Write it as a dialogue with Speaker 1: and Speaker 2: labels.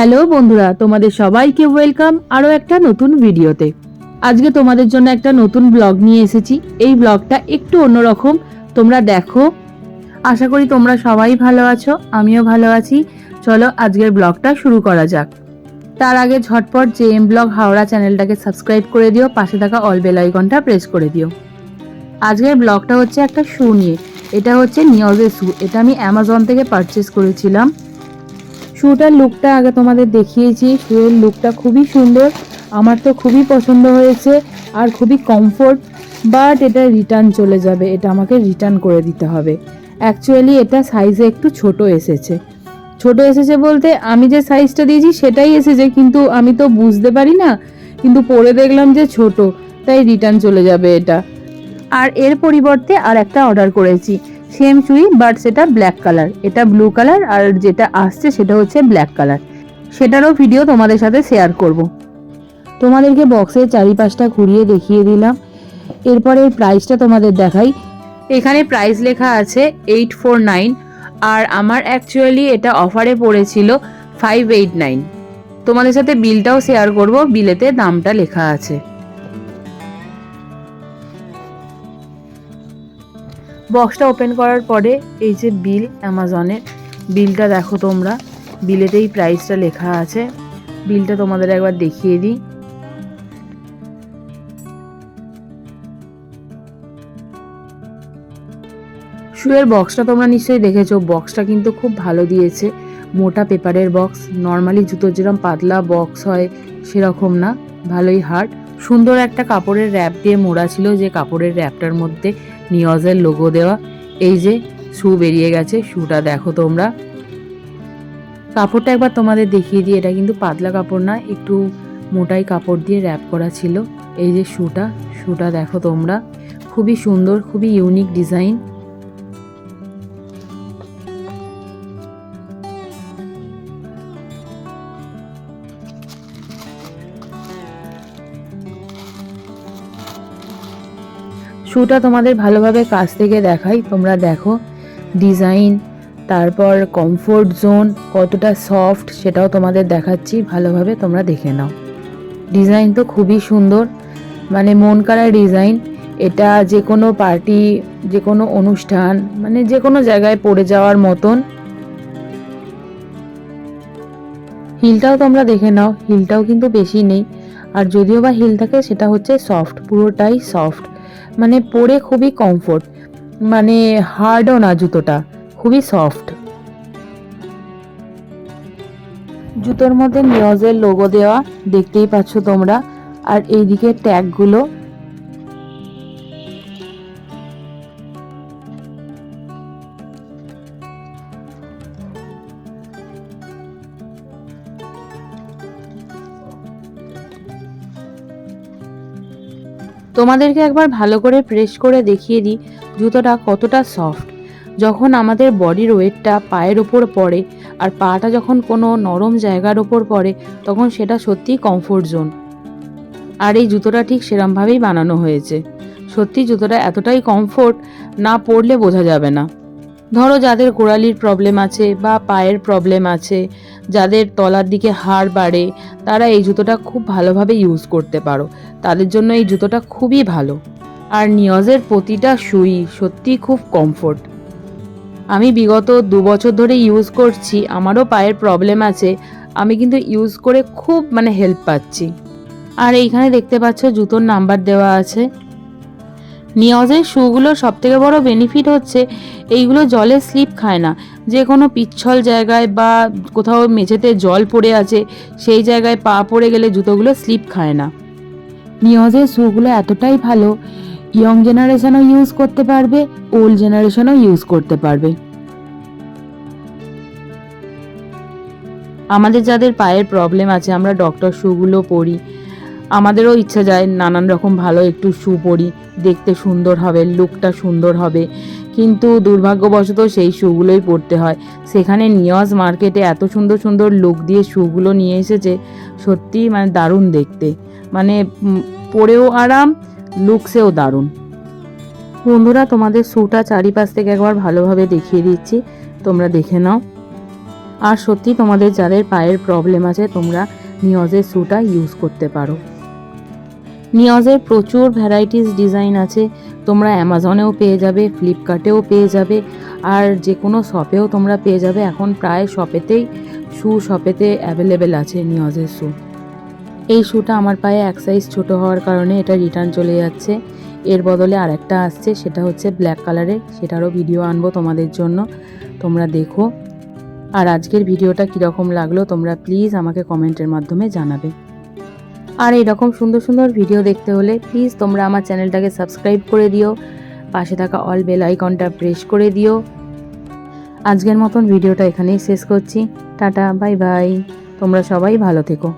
Speaker 1: Hello বন্ধুরা, তোমাদের সবাইকে ওয়েলকাম আরও একটা নতুন ভিডিওতে। আজকে তোমাদের জন্য একটা নতুন ব্লগ নিয়ে এসেছি। এই ব্লগটা একটু অন্যরকম, তোমরা দেখো। আশা করি তোমরা সবাই ভালো আছো, আমিও ভালো আছি। চলো আজকের ব্লগটা শুরু করা যাক। তার আগে ঝটপট জে এম ব্লগ হাওড়া চ্যানেলটাকে সাবস্ক্রাইব করে দিও, পাশে থাকা অল বেল আইকনটা প্রেস করে দিও। আজকের ব্লগটা হচ্ছে একটা শু নিয়ে। এটা হচ্ছে নিয়জের শু এটা আমি অ্যামাজন থেকে পারচেস করেছিলাম। শুটার লুকটা আগে তোমাদের দেখিয়েছি। শুয়ের লুকটা খুবই সুন্দর। আমার তো খুবই পছন্দ হয়েছে আর খুবই কমফোর্ট বাট এটা রিটার্ন চলে যাবে। এটা আমাকে রিটার্ন করে দিতে হবে। অ্যাকচুয়ালি এটা সাইজে একটু ছোট এসেছে। ছোট এসেছে বলতে আমি যে সাইজটা দিয়েছি সেটাই এসেছে, কিন্তু আমি তো বুঝতে পারি না। কিন্তু পরে দেখলাম যে ছোট, তাই রিটার্ন চলে যাবে এটা। আর এর পরিবর্তে আর একটা অর্ডার করেছি। সেম চুই বাট সেটা ব্ল্যাক কালার এটা ব্লু কালার আর যেটা আসছে সেটা হচ্ছে ব্ল্যাক কালার সেটারও ভিডিও তোমাদের সাথে শেয়ার করব। তোমাদেরকে বক্সের চারিপাশটা ঘুরিয়ে দেখিয়ে দিলাম। এরপরে এর প্রাইসটা তোমাদের দেখাই। এখানে প্রাইস লেখা আছে এইট ফোর নাইন আর আমার অ্যাকচুয়ালি এটা অফারে পড়েছিল ফাইভ এইট নাইন তোমাদের সাথে বিলটাও শেয়ার করব বিলেতে দামটা লেখা আছে। বক্সটা ওপেন করার পরে এই যে বিল অ্যামাজনের বিলটা দেখো তোমরা বিলেতেই প্রাইসটা লেখা আছে। বিলটা তোমাদের একবার দেখিয়ে দিই। শুয়ের বক্সটা তোমরা নিশ্চয়ই দেখেছ বক্সটা কিন্তু খুব ভালো দিয়েছে। মোটা পেপারের বক্স নর্মালি জুতোর যেরকম পাতলা বক্স হয়, সেরকম না। ভালোই হার্ড সুন্দর একটা কাপড়ের র্যাপ দিয়ে মোড়া ছিল যে কাপড়ের র্যাপটার মধ্যে নিয়জের লোগো দেওয়া। এই যে শু বেরিয়ে গেছে, শুটা দেখো তোমরা। কাপড়টা একবার তোমাদের দেখিয়ে দিই, এটা কিন্তু পাতলা কাপড় না, একটু মোটাই কাপড় দিয়ে র্যাপ করা ছিল। এই যে শুটা শুটা দেখো তোমরা। খুবই সুন্দর, খুবই ইউনিক ডিজাইন শুটা তোমাদের ভালোভাবে কাছ থেকে দেখাই। তোমরা দেখো ডিজাইন তারপর কমফোর্ট জোন কতটা সফট সেটাও তোমাদের দেখাচ্ছি। ভালোভাবে তোমরা দেখে নাও। ডিজাইন তো খুবই সুন্দর। মানে মন কাড়া ডিজাইন এটা যে কোনো পার্টি যে কোনো অনুষ্ঠান মানে যে কোনো জায়গায় পড়ে যাওয়ার মতন। হিলটাও তোমরা দেখে নাও। হিলটাও কিন্তু বেশি নেই। আর যদিও বা হিল থাকে, সেটা হচ্ছে সফট পুরোটাই সফট মানে পরে খুবই কমফোর্ট মানে হার্ডও না জুতোটা, খুবই সফট জুতোর মধ্যে নিয়জের লোগো দেওয়া দেখতেই পাচ্ছ তোমরা, আর এইদিকে ট্যাগগুলো তোমাদেরকে একবার ভালো করে প্রেস করে দেখিয়ে দিই জুতোটা কতটা সফট যখন আমাদের বডির ওয়েটটা পায়ের ওপর পড়ে আর পাটা যখন কোনো নরম জায়গার ওপর পড়ে, তখন সেটা সত্যিই কমফোর্ট জোন আর এই জুতোটা ঠিক সেরমভাবেই বানানো হয়েছে। সত্যি জুতোটা এতটাই কমফোর্ট না পরলে বোঝা যাবে না। ধরো যাদের গোড়ালির প্রবলেম আছে বা পায়ের প্রবলেম আছে, যাদের তলার দিকে হাড় বাড়ে, তারা এই জুতোটা খুব ভালোভাবে ইউজ করতে পারো। তাদের জন্য এই জুতোটা খুবই ভালো। আর নিয়জের প্রতিটা সুই সত্যি খুব কমফোর্ট আমি বিগত দু বছর ধরে ইউজ করছি, আমারও পায়ের প্রবলেম আছে, আমি কিন্তু ইউজ করে খুব মানে হেল্প পাচ্ছি। আর এইখানে দেখতে পাচ্ছ জুতোর নাম্বার দেওয়া আছে। নিয়জের শুগুলোর সবথেকে বড় বেনিফিট হচ্ছে এইগুলো জলে স্লিপ খায় না। যে কোনো পিচ্ছল জায়গায় বা কোথাও মেঝেতে জল পড়ে আছে, সেই জায়গায় পা পড়ে গেলে জুতোগুলো স্লিপ খায় না। নিয়জের শুগুলো এতটাই ভালো, ইয়ং জেনারেশনও ইউজ করতে পারবে, ওল্ড জেনারেশনও ইউজ করতে পারবে। আমাদের যাদের পায়ের প্রবলেম আছে, আমরা ডক্টর শুগুলো পরি। আমাদেরও ইচ্ছা যায় নানান রকম ভালো একটু শু পরি, দেখতে সুন্দর হবে লুকটা সুন্দর হবে। কিন্তু দুর্ভাগ্যবশত সেই শুগুলোই পরতে হয়। সেখানে নিয়জ মার্কেটে এত সুন্দর সুন্দর লুক দিয়ে শুগুলো নিয়ে এসেছে সত্যি মানে দারুণ দেখতে। মানে পরেও আরাম লুকসেও দারুণ। বন্ধুরা, তোমাদের শ্যুটা চারিপাশ থেকে একবার ভালোভাবে দেখিয়ে দিচ্ছি। তোমরা দেখে নাও। আর সত্যি তোমাদের যাদের পায়ের প্রবলেম আছে, তোমরা নিয়জের শ্যুটা ইউজ করতে পারো। নিয়জের প্রচুর ভ্যারাইটিস ডিজাইন আছে। তোমরা অ্যামাজনেও পেয়ে যাবে, ফ্লিপকার্টেও পেয়ে যাবে, আর যে কোনো শপেও তোমরা পেয়ে যাবে। এখন প্রায় শপেতেই শু শপেতে অ্যাভেলেবেল আছে নিয়জের শ্যু এই শ্যুটা আমার পায়ে এক সাইজ ছোটো হওয়ার কারণে এটা রিটার্ন চলে যাচ্ছে। এর বদলে আরেকটা আসছে, সেটা হচ্ছে ব্ল্যাক কালারের সেটারও ভিডিও আনব তোমাদের জন্য। তোমরা দেখো। আর আজকের ভিডিওটা কীরকম লাগল, তোমরা প্লিজ আমাকে কমেন্টের মাধ্যমে জানাবে। আর এইরকম সুন্দর সুন্দর ভিডিও দেখতে হলে প্লিজ তোমরা আমার চ্যানেলটাকে সাবস্ক্রাইব করে দিও। পাশে থাকা অল বেল আইকনটা প্রেস করে দিও। আজকের মতন ভিডিওটা এখানেই শেষ করছি। টাটা বাই বাই তোমরা সবাই ভালো থেকো।